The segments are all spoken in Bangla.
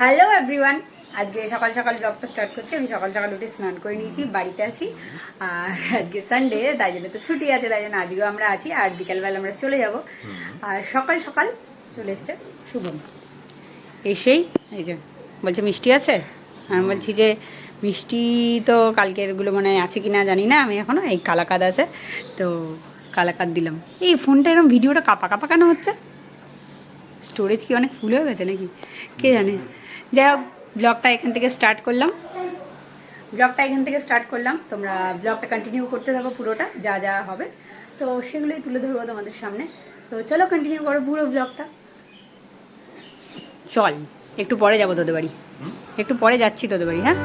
হ্যালো এভরিওয়ান আজকে সকাল সকাল ব্লগটা স্টার্ট করছি। আমি সকাল সকাল উঠে স্নান করে নিয়েছি, বাড়িতে আছি। আর আজকে সানডে তাই জন্য তো ছুটি আছে, তাই জন্য আজকেও আমরা আছি। আর বিকালবেলা আমরা চলে যাব। আর সকাল সকাল চলে এসছে শুভম। এসেই, এই যে, বলছে মিষ্টি আছে? আমি বলছি যে, মিষ্টি তো কালকেরগুলো মানে আছে কি না জানি না, আমি এখনও এই কালাকাদ আছে। তো কালাকাদ দিলাম। এই ফোনটা এরকম ভিডিওটা কাপা কাপা কেন হচ্ছে? স্টোরেজ কি অনেক ফুল হয়ে গেছে নাকি? কে জানে? যাই হোক ব্লগটা এখান থেকে স্টার্ট করলাম। ব্লগটা এখান থেকে স্টার্ট করলাম। তোমরা ব্লগটা কন্টিনিউ করতে থাকো পুরোটা, যা যা হবে। তো সেগুলোই তুলে ধরবো তোমাদের সামনে। তো চলো কন্টিনিউ করো পুরো ব্লগটা চল, একটু পরে যাব তোদের বাড়ি। একটু পরে যাচ্ছি তোদের বাড়ি হ্যাঁ?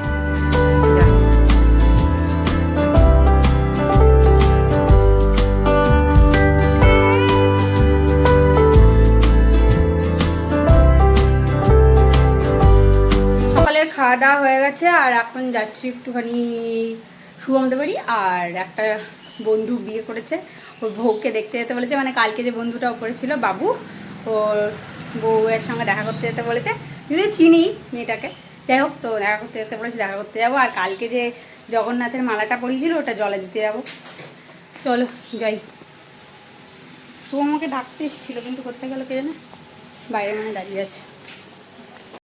খাওয়া দাওয়া হয়ে গেছে, আর এখন যাচ্ছি একটুখানি শুভমদের বাড়ি, আর একটা বন্ধু বিয়ে করেছে, ওর বউকে দেখতে যেতে বলেছে মানে কালকে যে বন্ধুটা ওপরে ছিল বাবু, ওর বউয়ের সঙ্গে দেখা করতে যেতে বলেছে, যদি চিনি মেয়েটাকে, যাই হোক, তো দেখা করতে যেতে বলেছে, দেখা করতে যাব, আর কালকে যে জগন্নাথের মালাটা পরিয়েছিল ওটা জলে দিতে যাব, চলো, যাই। শুভম আমাকে ডাকতে এসেছিল, কিন্তু করতে গেলো কে জানে? বাইরে মানে দাঁড়িয়ে আছে আইসি তো পেছনে থাকবে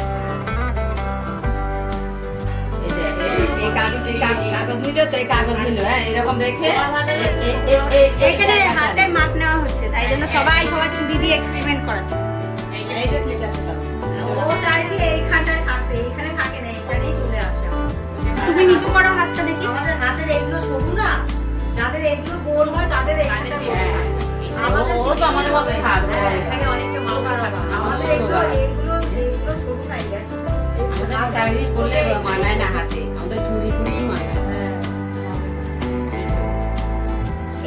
এখানে হাতের মাপ নেওয়া হচ্ছে তাই জন্য সবাই সবাই চুড়ি দিয়ে এক্সপেরিমেন্ট করাচ্ছে। ও চাইছি এইখানটায় থাকতে এইখানে থাকে না এখানেই চলে আসে। তুমি নিচু করো হাতটা দেখি। আমাদের হাতের এগুলো সরু না যাদের এগুলো গোল হয় তাদের এখানটা গোল হয়। আমাদের আমাদের এগুলো এগুলো এগুলো সরু নাই দেখ। এই সাইজটাও ঠিক আছে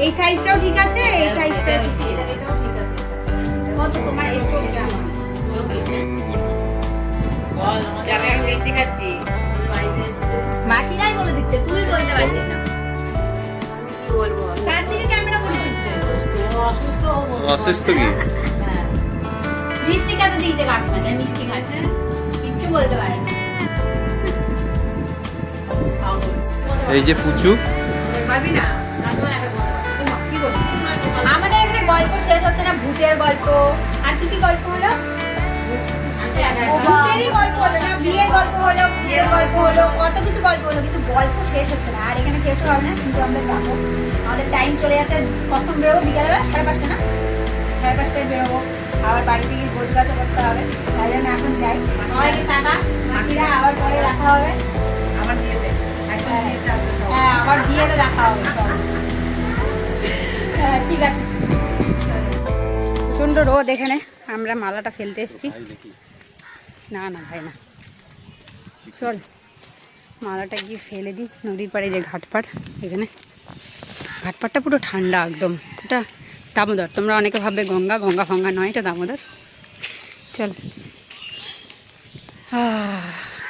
এই সাইজটাও ঠিক আছে এটাও ঠিক আছে। কত তোমার এই চল্লিশ মাসিরাই বলে দিচ্ছে তুই বলতে পারছিস না। কার দিকে ক্যামেরা বলছিস অসুস্থ কি? হ্যাঁ। মিষ্টি খাতে দিয়েছে কাকিমা যে মিষ্টি খাচ্ছে। কিচ্ছু বলতে পারে না। এই যে পুচু। পারবি না? গল্প শেষ হচ্ছে না ভূতের গল্প। আর কি কি গল্প হলো? ভূতেরই গল্প। হলো না বিয়ের গল্প হলো বিয়ের গল্প হলো কত কিছু গল্প হলো কিন্তু গল্প শেষ হচ্ছে না। আর এখানে শেষ হবে না কিন্তু আমরা যাব। আমাদের টাইম চলে যাচ্ছে কখন বেরোবো? বিকালবেলা সাড়ে পাঁচটা না? সাড়ে পাঁচটায় বেরোবো। আবার বাড়িতে গিয়ে গোছ গাছও করতে হবে। তাই জন্য এখন যাই। সবাইকে টাকা মাসিরা আবার পরে রাখা হবে। বিয়েতে। হ্যাঁ। বিয়েতে। হ্যাঁ আবার বিয়েতে রাখা হবে সব। হ্যাঁ ঠিক আছে। প্রচণ্ড রোদ এখানে। আমরা মালাটা ফেলতে এসেছি। না না, ভাই, না। চল, মালাটা গিয়ে ফেলে দিই। নদীর পাড়ে যে ঘাটপাড় এখানে। ঘাটপাড়টা পুরো ঠান্ডা একদম। এটা দামোদর। তোমরা অনেকে ভাববে গঙ্গা গঙ্গা ফঙ্গা নয়, এটা দামোদর। চল।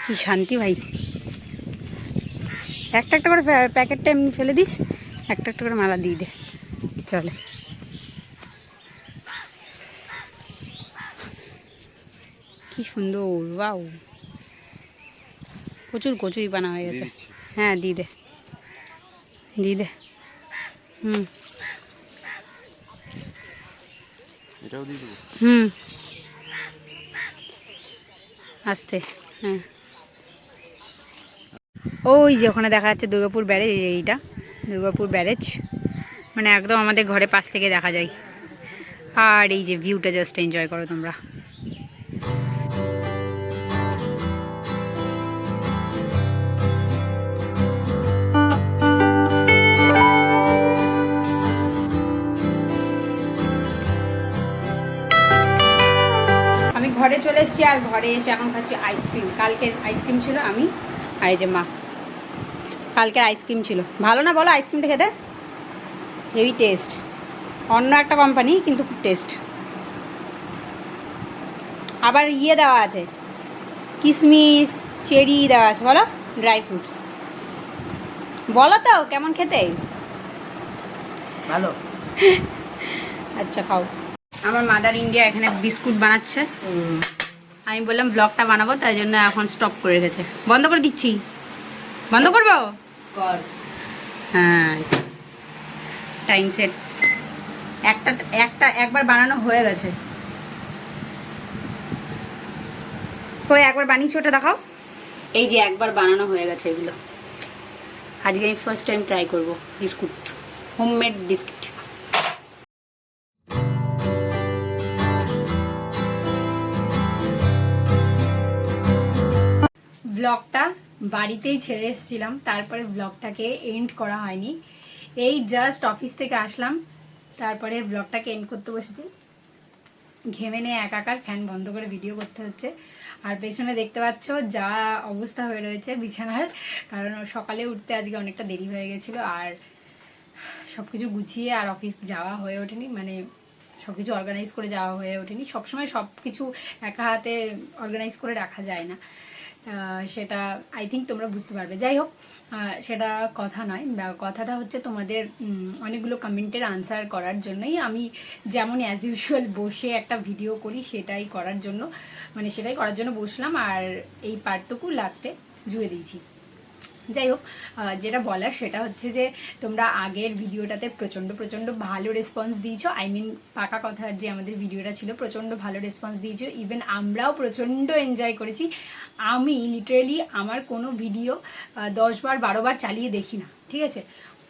কি শান্তি ভাই। একটা একটা করে প্যা- প্যাকেটটা এমনি ফেলে দিস, একটা একটা করে মালা দিয়ে দে। চলে। কি সুন্দর বাউ প্রচুর কচুরি পানা হয়ে গেছে। হ্যাঁ দিয়ে দে। দিয়ে দে। হুম। হুম। আসতে হ্যাঁ। ওই যে ওখানে দেখা যাচ্ছে দুর্গাপুর ব্যারেজ এইটা। দুর্গাপুর ব্যারেজ। মানে একদম আমাদের ঘরে পাশ থেকে দেখা যায়। আর এই যে ভিউটা জাস্ট এনজয় করো তোমরা। ঘরে চলে এসেছি আর ঘরে এসে এখন খাচ্ছি আইসক্রিম। কালকের আইসক্রিম ছিল আমি আর এই যে মা। কালকের আইসক্রিম ছিল। ভালো না বলো আইসক্রিমটা খেতে? হেভি টেস্ট অন্য একটা কোম্পানি কিন্তু খুব টেস্ট আবার ইয়ে দেওয়া আছে। কিশমিশ চেরি দেওয়া আছে। বলো ড্রাই ফ্রুটস বলো তো কেমন খেতে? ভালো। আচ্ছা খাও। আমার মাদার ইন্ডিয়া এখানে বিস্কুট বানাচ্ছে। আমি বললাম ব্লগটা বানাবো তাই জন্য এখন স্টপ করে গেছে বন্ধ করে দিচ্ছি। বন্ধ করব? কর। হ্যাঁ। টাইম সেট একটা একটা একবার বানানো হয়ে গেছে। কই একবার বানিয়েছি ওটা দেখাও। এই যে একবার বানানো হয়ে গেছে এগুলো। আজকে আমি ফার্স্ট টাইম ট্রাই করব বিস্কুট হোমমেড বিস্কিট ব্লগটা বাড়িতেই ছেড়ে এসেছিলাম, তারপরে ব্লগটাকে এন্ড করা হয়নি। এই জাস্ট অফিস থেকে আসলাম, তারপরে ব্লগটাকে এন্ড করতে বসেছি। ঘেমে নিয়ে একাকার ফ্যান বন্ধ করে ভিডিও করতে হচ্ছে। আর পেছনে দেখতে পাচ্ছ যা অবস্থা হয়ে রয়েছে বিছানার, কারণ সকালে উঠতে আজকে অনেকটা দেরি হয়ে গেছিল আর সব কিছু গুছিয়ে আর অফিস যাওয়া হয়ে ওঠেনি মানে সব কিছু অর্গানাইজ করে যাওয়া হয়ে ওঠেনি। সবসময় সব কিছু একা হাতে অর্গানাইজ করে রাখা যায় না। সেটা আই থিঙ্ক তোমরা বুঝতে পারবে। যাই হোক সেটা কথা নয়। কথাটা হচ্ছে তোমাদের অনেকগুলো কমেন্টের আনসার করার জন্যই। আমি যেমন অ্যাজ ইউজুয়াল বসে একটা ভিডিও করি, সেটাই করার জন্য মানে সেটাই করার জন্য বসলাম। আর এই পার্টটুকু লাস্টে জুড়ে দিয়েছি। যাই হোক যেটা বলার সেটা হচ্ছে যে তোমরা আগের ভিডিওটাতে প্রচণ্ড প্রচণ্ড ভালো রেসপন্স দিয়েছ। আই মিন পাকা কথার যে আমাদের ভিডিওটা ছিল, প্রচণ্ড ভালো রেসপন্স দিয়েছ। ইভেন আমরাও প্রচণ্ড এনজয় করেছি। আমি লিটারেলি আমার কোনো ভিডিও দশ বার, বারো বার চালিয়ে দেখি না, ঠিক আছে?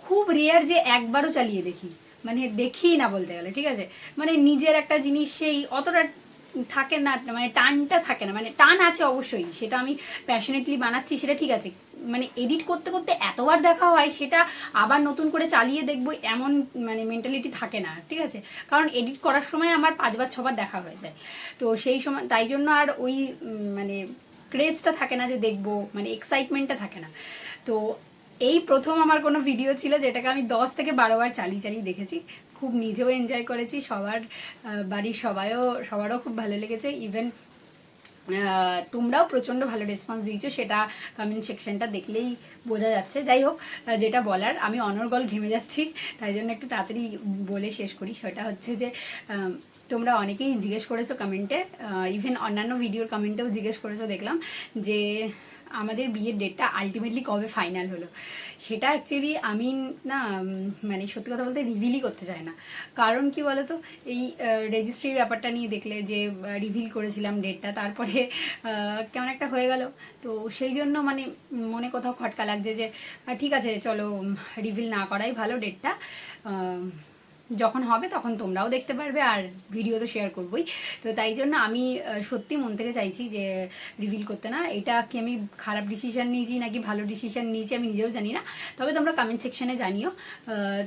খুব রেয়ার যে একবারও চালিয়ে দেখি। মানে দেখি না বলতে গেলে, ঠিক আছে? মানে নিজের একটা জিনিস সেই অতটা থাকে না মানে টানটা থাকে না। মানে টান আছে অবশ্যই, সেটা আমি প্যাশনেটলি বানাচ্ছি, সেটা ঠিক আছে। মানে এডিট করতে করতে এতবার দেখা হয়, সেটা আবার নতুন করে চালিয়ে দেখব, এমন মানে মেন্টালিটি থাকে না, ঠিক আছে? কারণ এডিট করার সময় আমার পাঁচবার, ছবার দেখা হয়ে যায়। তো সেই সময়, তাই জন্য আর ওই মানে ক্রেজটা থাকে না যে দেখব মানে এক্সাইটমেন্টটা থাকে না। তো এই প্রথম আমার কোনো ভিডিও ছিল যেটাকে আমি দশ থেকে বারো বার চালিয়ে চালিয়ে দেখেছি। খুব নিজেও এনজয় করেছি, সবার বাড়ির সবাইও, সবারও খুব ভালো লেগেছে। ইভেন তোমরাও প্রচণ্ড ভালো রেসপন্স দিয়েছ, সেটা কমেন্ট সেকশনটা দেখলেই বোঝা যাচ্ছে। যাই হোক যেটা বলার, আমি অনর্গল ঘেমে যাচ্ছি, তাই জন্য একটু তাড়াতাড়ি বলে শেষ করি। সেটা হচ্ছে যে তোমরা অনেকেই জিজ্ঞেস করেছ কমেন্টে ইভেন অন্যান্য ভিডিওর কমেন্টেও জিজ্ঞেস করেছ, দেখলাম যে আমাদের বিয়ের ডেটটা আলটিমেটলি কবে ফাইনাল হলো? সেটা অ্যাকচুয়ালি আমি না মানে সত্যি কথা বলতে রিভিলই করতে চাই না। কারণ কি বলতো? এই রেজিস্ট্রির ব্যাপারটা নিয়ে দেখলে যে রিভিল করেছিলাম ডেটটা তারপরে কেমন একটা হয়ে গেল। তো সেই জন্য মানে মনে কোথাও খটকা লাগছে যে ঠিক আছে, চলো রিভিল না করাই ভালো ডেটটা যখন হবে তখন তোমরাও দেখতে পারবে আর ভিডিও তো শেয়ার করবোই। তো তাই জন্য আমি সত্যি মন থেকে চাইছি যে রিভিল করতে না। এটা কি আমি খারাপ ডিসিশন নিয়েছি নাকি ভালো ডিসিশান নিয়েছি আমি নিজেও জানি না। তবে তোমরা কমেন্ট সেকশনে জানিও।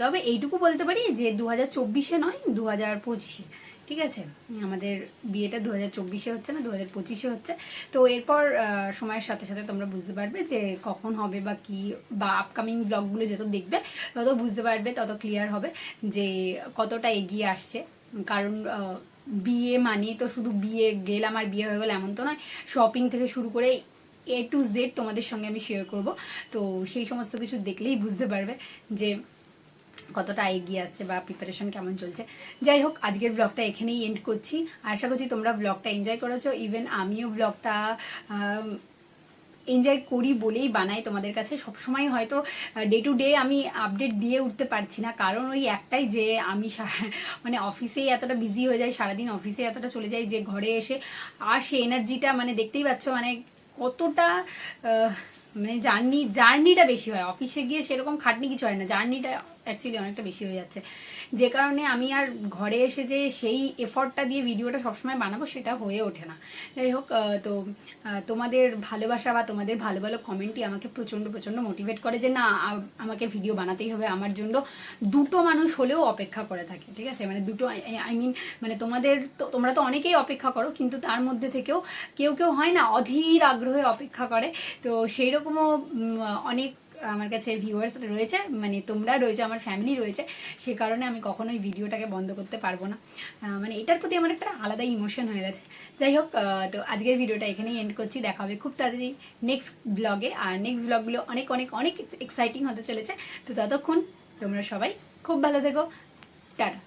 তবে এইটুকু বলতে পারি যে দু হাজার চব্বিশে নয় দু হাজার পঁচিশে। ঠিক আছে? আমাদের বিয়েটা দু হাজার চব্বিশে হচ্ছে না দু হাজার পঁচিশে হচ্ছে। তো এরপর সময়ের সাথে সাথে তোমরা বুঝতে পারবে যে কখন হবে বা কি বা আপকামিং ব্লগগুলো যত দেখবে, তত বুঝতে পারবে, তত ক্লিয়ার হবে যে কতটা এগিয়ে আসছে। কারণ বিয়ে মানে তো শুধু বিয়ে, গেলাম আর বিয়ে হয়ে গেল এমন তো নয় শপিং থেকে শুরু করে এ টু জেড তোমাদের সঙ্গে আমি শেয়ার করব। তো সেই সমস্ত কিছু দেখলেই বুঝতে পারবে যে কতটা এগিয়ে আসছে বা প্রিপারেশন কেমন চলছে। যাই হোক, আজকের ব্লগটা এখানেই এন্ড করছি। আশা করছি তোমরা ব্লগটা এনজয় করেছ। ইভেন আমিও ব্লগটা এনজয় করি বলেই বানাই তোমাদের কাছে। সবসময় হয়তো ডে টু ডে আমি আপডেট দিয়ে উঠতে পারছি না। কারণ ওই একটাই যে আমি মানে অফিসেই এতটা বিজি হয়ে যাই, সারাদিন অফিসে এতটা চলে যাই যে ঘরে এসে, আর সে এনার্জিটা মানে দেখতেই পাচ্ছ মানে কতটা মানে জার্নি জার্নিটা বেশি হয়। অফিসে গিয়ে সেরকম খাটনি কিছু হয় না। জার্নিটা অ্যাকচুয়ালি অনেকটা বেশি হয়ে যাচ্ছে। যে কারণে আমি আর ঘরে এসে যে সেই এফর্টটা দিয়ে ভিডিওটা সবসময় বানাবো সেটা হয়ে ওঠে না। যাই হোক তো তোমাদের ভালোবাসা বা তোমাদের ভালো ভালো কমেন্টই আমাকে প্রচণ্ড প্রচণ্ড মোটিভেট করে যে না আমাকে ভিডিও বানাতেই হবে আমার জন্য। দুটো মানুষ হলেও অপেক্ষা করে থাকে, ঠিক আছে? মানে দুটো, আই মিন মানে তোমাদের তো, তোমরা তো অনেকেই অপেক্ষা করো, কিন্তু তার মধ্যে থেকেও কেউ কেউ হয় না, অধীর আগ্রহে অপেক্ষা করে। তো সেই রকমও অনেক আমার কাছে ভিউয়ার্স রয়েছে মানে তোমরা রয়েছে, আমার ফ্যামিলি রয়েছে, সে কারণে আমি কখনোই ভিডিওটাকে বন্ধ করতে পারব না। মানে এটার প্রতি আমার একটা আলাদা ইমোশন হয়ে গেছে। যাই হোক তো আজকের ভিডিওটা এখানেই এন্ড করছি। দেখা হবে খুব তাড়াতাড়ি নেক্সট ব্লগে আর নেক্সট ব্লগগুলো অনেক অনেক অনেক এক্সাইটিং হতে চলেছে। তো ততক্ষণ তোমরা সবাই খুব ভালো থেকো। টাটা।